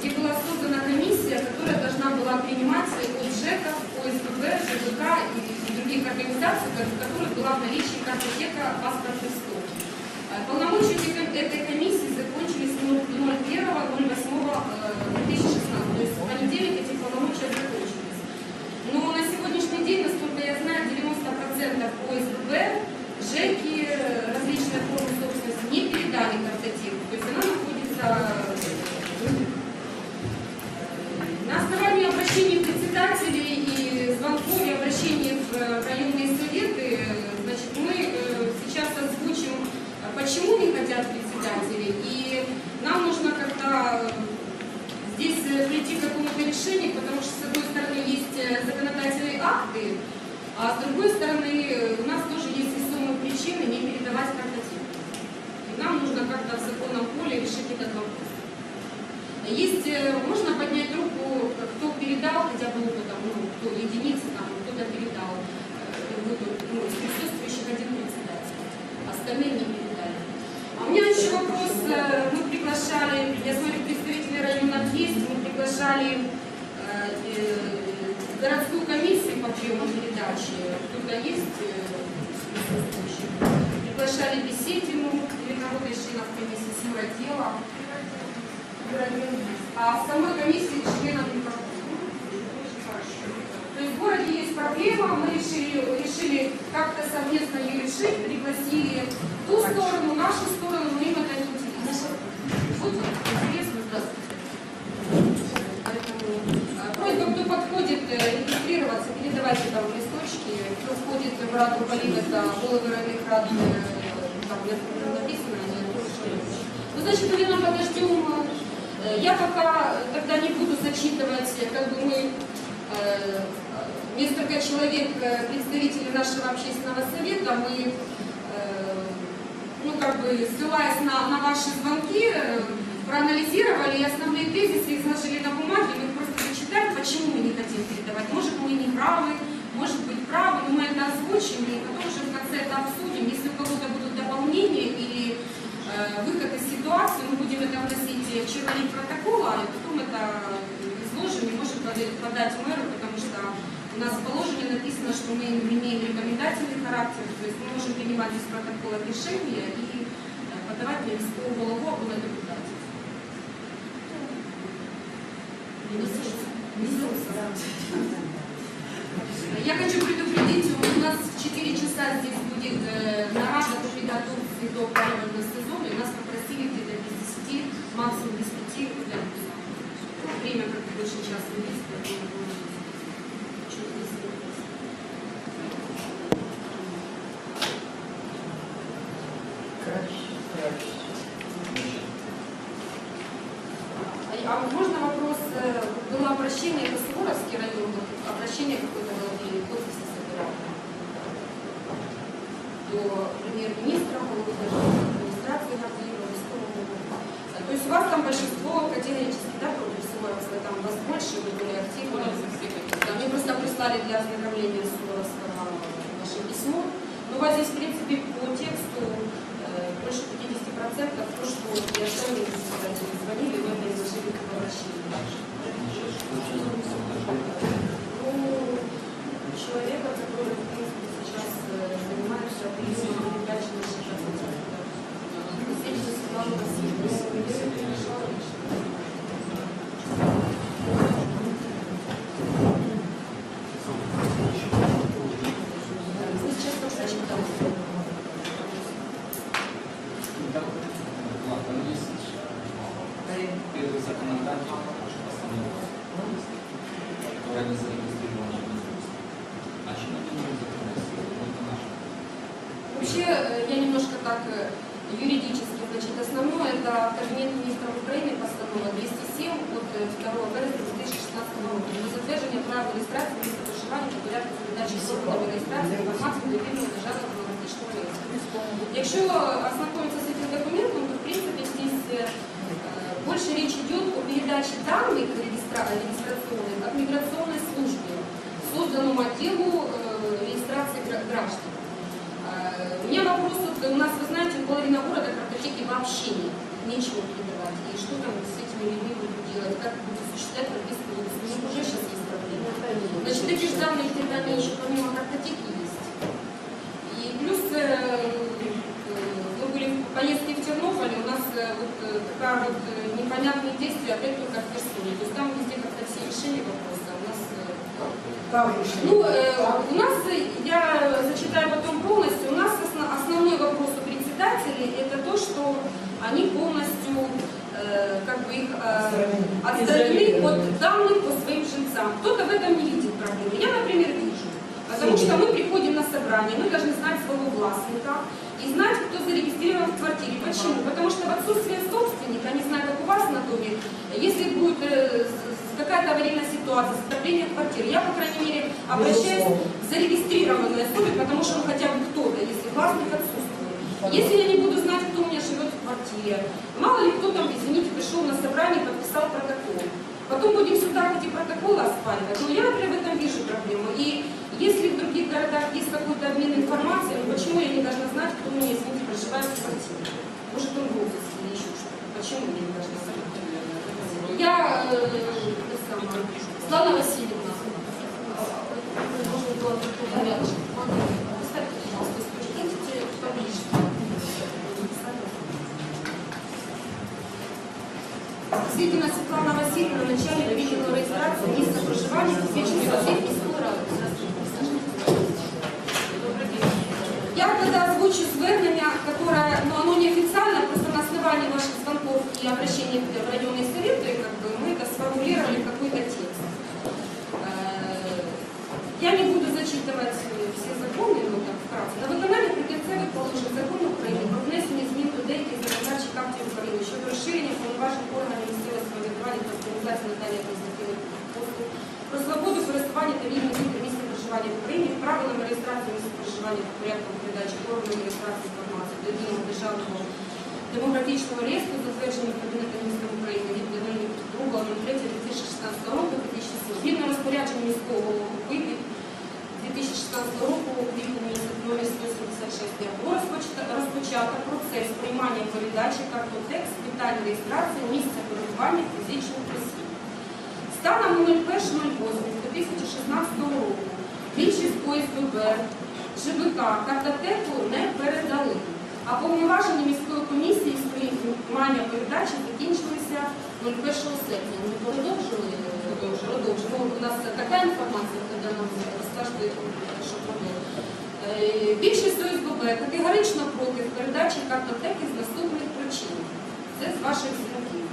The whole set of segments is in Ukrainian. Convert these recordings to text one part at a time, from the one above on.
Э, где была создана комиссия, которая должна была принимать от ЖЭКов, ОСББ, ЖКХ и других организаций, в которых была в наличии картотека паспортных стоп. Э, Полномочия этой комиссии закончились 01.08.2016, то есть в понедельник эти полномочия закончились. Но на сегодняшний день, насколько я знаю, 90% ОСББ, ЖЭКи, э, различные формы собственности не передали картотеку. То есть она находится почему не хотят председатели, и нам нужно как-то э, здесь э, прийти к какому-то решению, потому что, с одной стороны, есть э, законодательные акты, а с другой стороны, у нас тоже есть весомые причины не передавать картотеку. И нам нужно как-то в законном поле решить этот вопрос. Есть, можно поднять руку, кто передал, хотя бы опытом, ну, кто единицы, там, кто-то передал, э, ну, присутствующих один председатель, остальные не передали. А у меня еще вопрос, э, мы приглашали, я смотрю, представители района есть, мы приглашали э, э, городскую комиссию по приему передачи, кто-то есть. Приглашали Беседину, из членов комиссии, Севродела. А в самой комиссии членов никакого. То есть в городе есть проблема, мы решили, решили как-то совместно ее решить, пригласили ту сторону, нашу сторону, но им это не интересно. Вот интересно, здравствуйте. Поэтому э, просьба, кто подходит, э, регистрироваться, передавайте там листочки, кто раду Полин, это головы родных рад, э, там написано, они. Ну, значит, наверное, подождем. э, Я пока тогда не буду зачитывать, как бы мы э, несколько человек, э, представителей нашего общественного совета, мы, ну, как бы, ссылаясь на, на ваши звонки, проанализировали основные тезисы изложили на бумаге, мы просто зачитаем, почему мы не хотим передавать. Может, мы не правы, может быть, правы, но мы это озвучим, и потом уже в конце это обсудим. Если у кого-то будут дополнения или э, выход из ситуации, мы будем это вносить в черновик протокола, и потом это изложим и можем подать мэру, потому что у нас в положении написано, что мы имеем рекомендательный характер, то есть мы можем принимать из протокола решения и э, подавать на рисковую голову на депутате. Я хочу предупредить, у нас в 4 часа здесь будет э, нарада по подготовке до опалювального сезона, и нас попросили где-то без 10, максимум без 5 удалиться. Время как больше часа не есть, поэтому. А- А можно вопрос? э, Было обращение, там вас больше, вы были активны. Да, мне просто прислали для ознакомления Суворовского ваше письмо. Но у вас здесь, в принципе, по тексту Вообще, э, я немножко так э, юридически, значит, основное это Кабинет министров Украины постанова 207 от э, 2 березня 2016 года на затвердження правил реєстрації місця проживання та порядку передачі органами реєстрації інформації до єдиного державного демократичного реєстру. Якщо ознакомиться с этим документом, то в принципе здесь э, больше речь идет о передаче данных регистра- регистрационных от миграционной службы созданному отделу э, регистрации гра- граждан. Э, У меня вопрос, вот у нас, вы знаете, половина города картотеки вообще нет. Не нечего передавать. И что там с этими людьми будут делать, как будут осуществлять прописку. У них уже сейчас есть проблемы. Значит, эти же данные передания еще помимо картотеки есть. И плюс э, э, мы были в поездке в Тернополе, у нас вот такая вот непонятные действия опять только в Херсоне. То есть там везде как-то все решили вопросы, а у нас э, Там решили. Ну, э, у нас, э, я зачитаю потом полностью, у нас осно- основной вопрос у председателей это то, что они полностью э, как бы их отстранены от данных по своим жильцам. Кто-то в этом не видит проблемы. Я, например, вижу. Потому что мы приходим на собрание, мы должны знать своего властника и знать, кто зарегистрирован в квартире. Почему? Потому что в отсутствие собственника, не знаю, как у вас на доме, если будет какая-то аварийная ситуация, затопление квартиры, я, по крайней мере, обращаюсь к зарегистрированной особе, потому что ну, хотя бы кто-то, если властник отсутствует. Если я не буду знать, кто у меня живет в квартире, мало ли кто там, извините, пришел на собрание, подписал протокол. Потом будем сюда эти протоколы оспаривать. Но я, например, в этом вижу проблему. И если в других городах есть какой-то обмен информацией, ну почему я не должна знать, кто у меня, извините, проживает в квартире? Может, он в офисе или еще что-то. Почему я не должна знать? Я, э, это самое, Светлана Васильевна. Можно было бы порядок. Поставьте, пожалуйста, источник. Идите поближе. Свидина Светлана Васильевна, начальник видео регистрации места проживания, диспетчерской сети Я когда озвучу звернення, которое, ну, оно неофициально, просто на основании ваших звонков и обращений в районные советы, как бы, мы это сформулировали в какой-то текст. Э, Я не буду зачитывать всі закони, ну так вкратце. На виконання прикінцевих положень закону України про внесення змін до деяких законодавчих актів України щодо розширення повноважень органів місцевого самоврядування та організації надання адміністративних послуг, про свободу користування та вільний вибір місця проживання в Україні, правилами реєстрації місця проживання та порядком передачі органів реєстрації інформації до єдиного державного демографічного реєстру, затвердженого Кабінетом міністрів України від 02.03.2016 року 2007. Згідно розпорядження міського голови від 2016 року номер 176 було розпочато, процес приймання передачі картотек з питань реєстрації місця перебування фізичних осіб. Станом на 01.08.2016 року більшість ОСББ, ЖБК картотеку не передали, а повноваження міської комісії з приймання передачі закінчилися 01 серпня. Ми продовжили? Продовжили. Ну, у нас така інформація, коли нам розкажете, що продовжили. Е, Більшість ОСББ категорично проти передачі картотеки з наступних причин. Це з ваших дзвінків.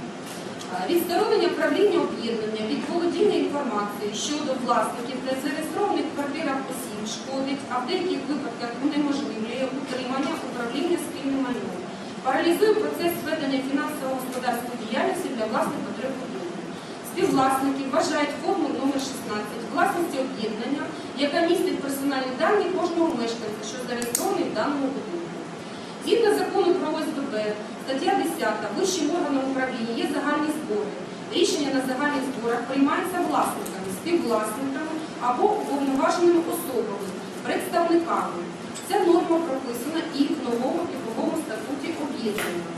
Е, Відсторонення правління об'єднання від володіння інформацією щодо власників та зареєстрованих в квартирах осіб шкодить, а в деяких випадках унеможливлює утримання управління спільним майном. Паралізує процес ведення фінансово-господарської діяльності для власних потреб будинку. Співвласники вважають форму номер 16 власності об'єднання, яка містить персональні дані кожного мешканця, що зареєстрований в даному будинку. Згідно закону про ОСББ, стаття 10, вищим органом управління є загальні збори. Рішення на загальних зборах приймаються власниками, співвласниками або уповноваженими особами, представниками. Ця норма прописана і в новому типовому статуті об'єднання.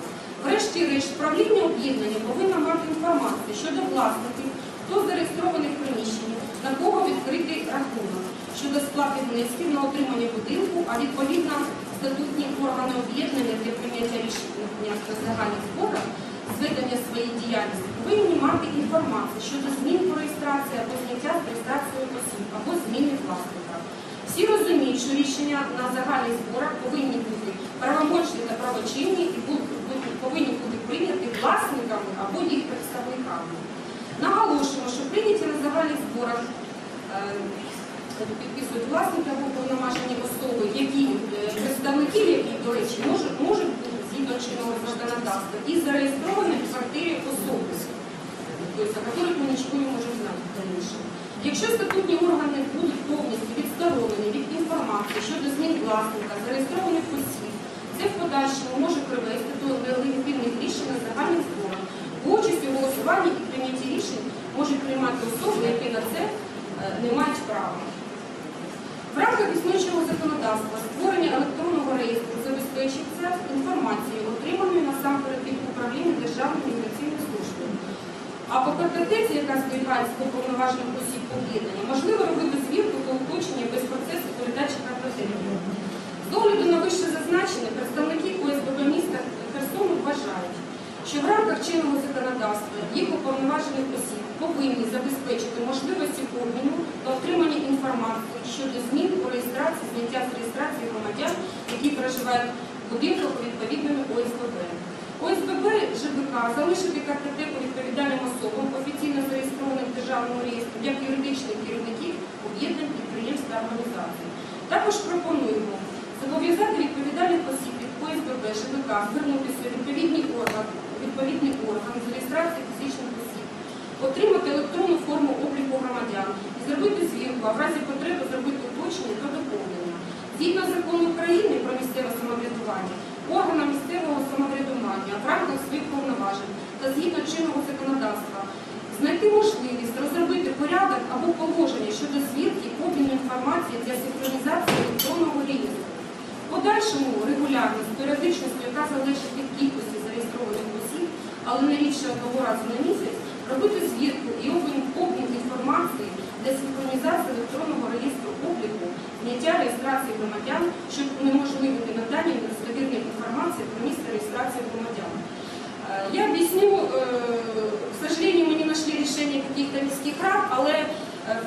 Врешті-решт, правління об'єднання повинно мати інформацію щодо власників, хто зареєстрований в приміщенні, на кого відкритий рахунок щодо сплати внесків на отримання будинку, а відповідно статутні органи об'єднання для прийняття рішення на загальних зборах зведення своєї діяльності повинні мати інформацію щодо змін по реєстрації або зняття з реєстрації осіб або зміни власника. Всі розуміють, що рішення на загальних зборах повинні бути правомочні та правочинні і повинні бути прийняті власниками або їх представниками. Наголошуємо, що прийняті на загальних зборах е, підписують власники або повноважені особи, які е, представники, які, до речі, можуть, можуть бути згідно чинного законодавства і зареєстровані в квартирі особи, о которых ми нічого не можемо знати в дальнейшем. Якщо статутні органи будуть повністю відсторонені від інформації щодо змін власника, зареєстрованих осіб, це в подальшому може привести до нелегітимних рішень на загальних зборах. Бо Участь у голосуванні і прийнятті рішень можуть приймати особи, які на це е, не мають права. В рамках існуючого законодавства створення електронного реєстру забезпечиться інформацією, отриманою насамперед від управління А по картотеці, яка зберігається по повноважених осіб об'єднання, можливо робити звірку та уточнення без процесу передачі картотеки. З огляду на вище зазначене, представники ОСББ міста Херсону вважають, що в рамках чинного законодавства їх уповноважених осіб повинні забезпечити можливості обміну та отримання інформації щодо змін у реєстрації, зняття з реєстрації громадян, які проживають в будинках у відповідному ОСББ. Залишити картотеку відповідальним особам, офіційно зареєстрованим в державному реєстрі, як юридичних керівників об'єднань підприємств та організацій. Також пропонуємо зобов'язати відповідальних осіб від ОСББ ЖБК звернутися у відповідний орган, відповідний орган з реєстрації фізичних осіб, отримати електронну форму обліку громадян і зробити звірку, а в разі потреби зробити уточнення та доповнення. Згідно закону України про місцеве самоврядування, органам місцевого самоврядування в рамках своїх повноважень та згідно чинного законодавства знайти можливість розробити порядок або положення щодо звірки обміну інформації для синхронізації електронного реєстру. Подальшому регулярність, періодичністю, яка залежить від кількості зареєстрованих осіб, але не рідше одного разу на місяць, робити звірку і обмін, обмін інформації для синхронізації електронного реєстру обліку, зняття реєстрації громадян, щоб унеможливити надання недостовірної інформації про місце реєстрації громадян. Э, Я объясню, э, к сожалению, мы не нашли решения каких-то міських рад, але э,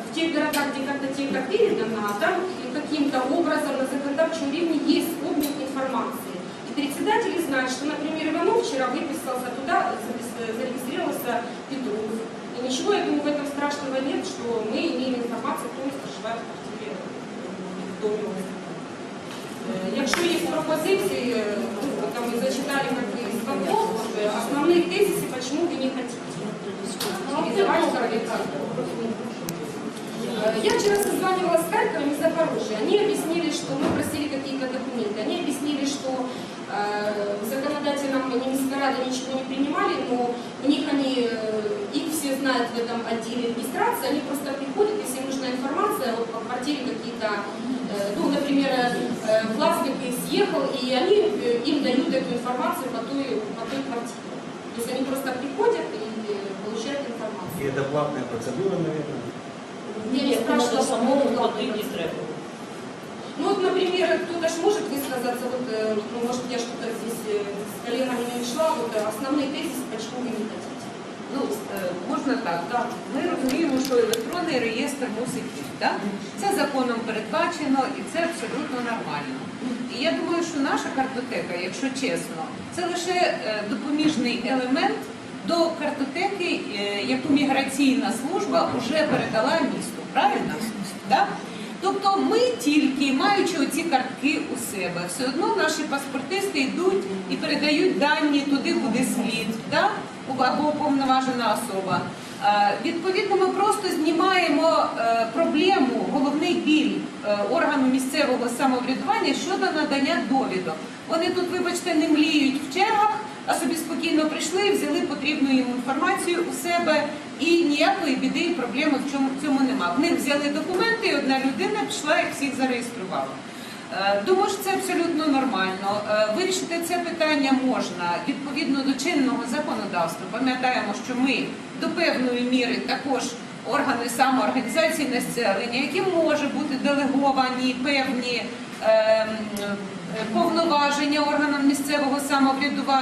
в тех городах, где картотека передана, там каким-то образом на законодательном уровне есть обмен информацией. И председатели знают, что, например, Иванов вчера выписался туда, зарегис- зарегистрировался Петров. И ничего, я думаю, в этом страшного нет, что мы имеем информацию, кто у нас проживает в квартире в доме ОСББ. Е, Якщо є пропозиції, е, ну, там ми зачитали як із звонков, е, основні тезиси, почему вы не хотите. Реализовать координацию. Э, Я вчера созванивалась с Харьковом и Запорожье. Они объяснили, что мы просили какие-то документы. Они объяснили, что э, законодательно мы не Рада ничего не принимали, но у них они, э, их все знают в этом отделе администрации, они просто приходят, если им нужна информация, вот по квартире какие-то, э, ну, например, э, властник съехал, и они э, им дают эту информацию по той, по той квартире. То есть они просто приходят и э, получают информацию. И это платная процедура, наверное. Я не спрашивала, самому по-моему, ходити треба. Ну вот, например, кто-то ж вот э, основные тезисы, почему вы не хотите. Ну, е, можна так. Так. Ми розуміємо, що електронний реєстр мусить бути. Так? Це законом передбачено і це абсолютно нормально. І я думаю, що наша картотека, якщо чесно, це лише е, допоміжний елемент до картотеки, е, яку міграційна служба вже передала місту. Правильно? Ми тільки, маючи оці картки у себе, все одно наші паспортисти йдуть і передають дані туди, куди слід, так? або уповноважена особа. Е, Відповідно, ми просто знімаємо е, проблему, головний біль е, органу місцевого самоврядування щодо надання довідок. Вони тут, вибачте, не мліють в чергах, а собі спокійно прийшли, взяли потрібну їм інформацію у себе, і ніякої біди і проблеми в цьому нема. В них взяли документи, і одна людина пішла і всіх зареєструвала. Е, Тому що це абсолютно нормально. Е, Вирішити це питання можна відповідно до чинного законодавства. Пам'ятаємо, що ми до певної міри також органи самоорганізації населення, які може бути делеговані певні ем, е, повноваження органам місцевого самоврядування.